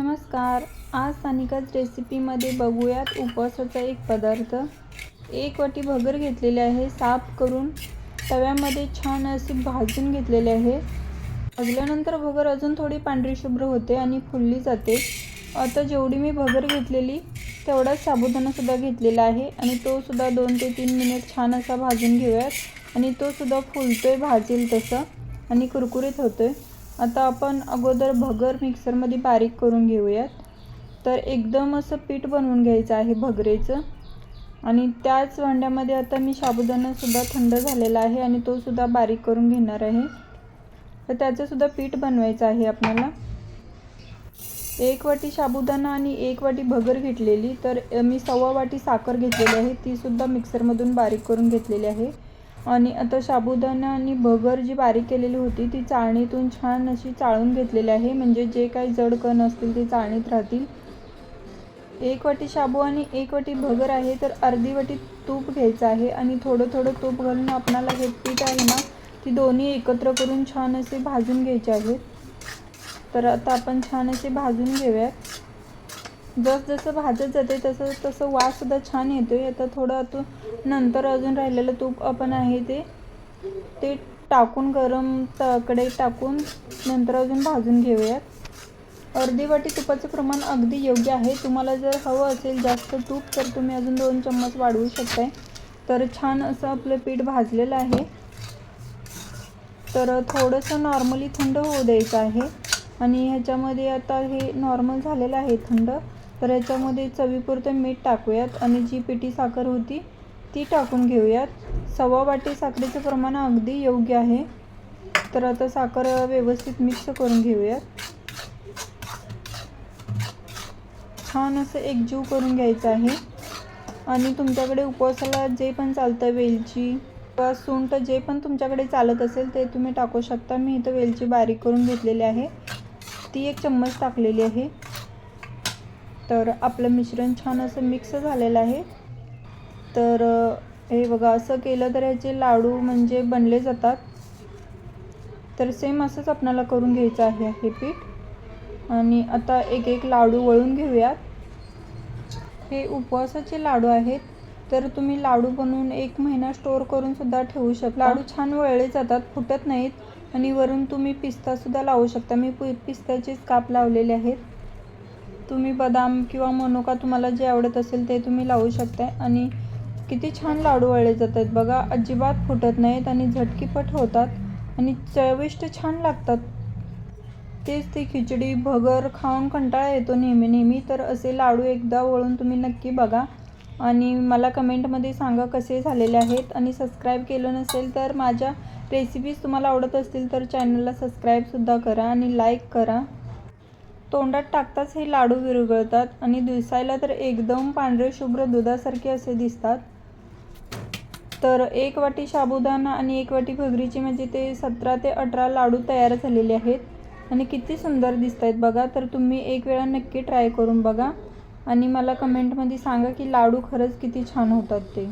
नमस्कार. आज सानिकाच रेसिपीमध्ये बघूयात उपवासाचा एक पदार्थ. एक वाटी भगर घेतलेली आहे साफ करून तव्यामध्ये छान अशी भाजून घेतलेली आहे. भाजल्यानंतर भगर अजून थोडी पांढरी शुभ्र होते आणि फुलली जाते. आता जेवढी मी भगर घेतलेली तेवढाच साबुदाणासुद्धा घेतलेला आहे आणि तो सुद्धा दोन ते तीन मिनिट छान असा भाजून घेऊयात. आणि तो सुद्धा आहे भाजेल तसं आणि कुरकुरीत होतो आहे आता आपण अगोदर भगर मिक्सरमध्ये बारीक करून घेऊयात. तर एकदम असं पीठ बनवून घ्यायचं आहे भगरेचं. आणि त्याच भांड्यामध्ये आता मी साबुदाणासुद्धा थंड झालेला आहे आणि तो सुद्धा बारीक करून घेणार आहे. तर त्याचंसुद्धा पीठ बनवायचं आहे आपल्याला. एक वाटी साबुदाणा आणि एक वाटी भगर घेतलेली. तर मी सव्वा वाटी साखर घेतलेली आहे. तीसुद्धा मिक्सरमधून बारीक करून घेतलेली आहे. आणि आता साबुदाणा आणि भगर जी बारीक केलेली होती ती चाळणीतून छान अशी चाळून घेतलेली आहे. म्हणजे जे काही जड कण असतील ते चाळणीत राहतील. एक वाटी शाबू आणि एक वाटी भगर आहे तर अर्धी वाटी तूप घ्यायचं आहे. आणि थोडं थोडं तूप घालून आपणाला हे पीठ आहे ना ती दोन्ही एकत्र करून छान असे भाजून घ्यायचे आहेत. तर आता आपण छान असे भाजून घेऊयात. जस जसं भाजत जाते तसं तसं वाससुद्धा छान येतो आहे आता थोडं आता नंतर अजून राहिलेलं तूप आपण आहे ते ते टाकून गरम तकडे टाकून नंतर अजून भाजून घेऊयात. अर्धी वाटी तुपाचं प्रमाण अगदी योग्य आहे. तुम्हाला जर हवं असेल जास्त तूप तर तुम्ही अजून दोन चम्मच वाढवू शकताय. तर छान असं आपलं पीठ भाजलेलं आहे. तर थोडंसं नॉर्मली थंड होऊ द्यायचं आहे. आणि ह्याच्यामध्ये आता हे नॉर्मल झालेलं आहे थंड. तर याच्यामध्ये चवीपुरतं मीठ टाकूयात आणि जी पिठी साखर होती ती टाकून घेऊयात. सव्वा वाटी साखरेचं प्रमाण अगदी योग्य आहे. तर आता साखर व्यवस्थित मिक्स करून घेऊयात. छान असं एकजीव करून घ्यायचं आहे. आणि तुमच्याकडे उपवासाला जे पण चालतं वेलची किंवा सुंट जे पण तुमच्याकडे चालत असेल ते तुम्ही टाकू शकता. मी इथं वेलची बारीक करून घेतलेली आहे. ती एक चम्मच टाकलेली आहे. तर आपलं मिश्रण छान असं मिक्स झालेलं आहे. तर हे बघा असं केलं तर ह्याचे लाडू म्हणजे बनले जातात. तर सेम असंच आपल्याला करून घ्यायचं आहे हे पीठ. आणि आता एक एक लाडू वळून घेऊयात. हे उपवासाचे लाडू आहेत. तर तुम्ही लाडू बनवून एक महिना स्टोअर करून सुद्धा ठेवू शकता. लाडू छान वळले जातात फुटत नाहीत. आणि वरून तुम्ही पिस्तासुद्धा लावू शकता. मी पि पिस्त्याचेच काप लावलेले आहेत. तुम्ही बदाम किंवा मनुका तुम्हाला जे आवडत असेल ते तुम्ही लावू शकता आणि किती छान लाडू वळले जातात बघा. अजिबात फुटत नाहीत आणि झटकीपट होतात आणि चविष्ट छान लागतात. तेच ती खिचडी भगर खाऊन कंटाळा येतो नेहमी नेहमी. तर असे लाडू एकदा वळून तुम्ही नक्की बघा. आणि मला कमेंटमध्ये सांगा कसे झालेले आहेत. आणि सबस्क्राईब केलं नसेल तर माझ्या रेसिपीज तुम्हाला आवडत असतील तर चॅनलला सबस्क्राईबसुद्धा करा आणि लाईक करा. तोंडात टाकताच हे लाडू विरघळतात आणि दिसायला तर एकदम पांढरे शुभ्र दुधासारखे असे दिसतात. तर एक वाटी साबुदाणा आणि एक वाटी भगरीची म्हणजे ते सतरा ते अठरा लाडू तयार झालेले आहेत. आणि किती सुंदर दिसत आहेत बघा तर तुम्ही एक वेळा नक्की ट्राय करून बघा. आणि मला कमेंटमध्ये सांगा की लाडू खरंच किती छान होतात ते.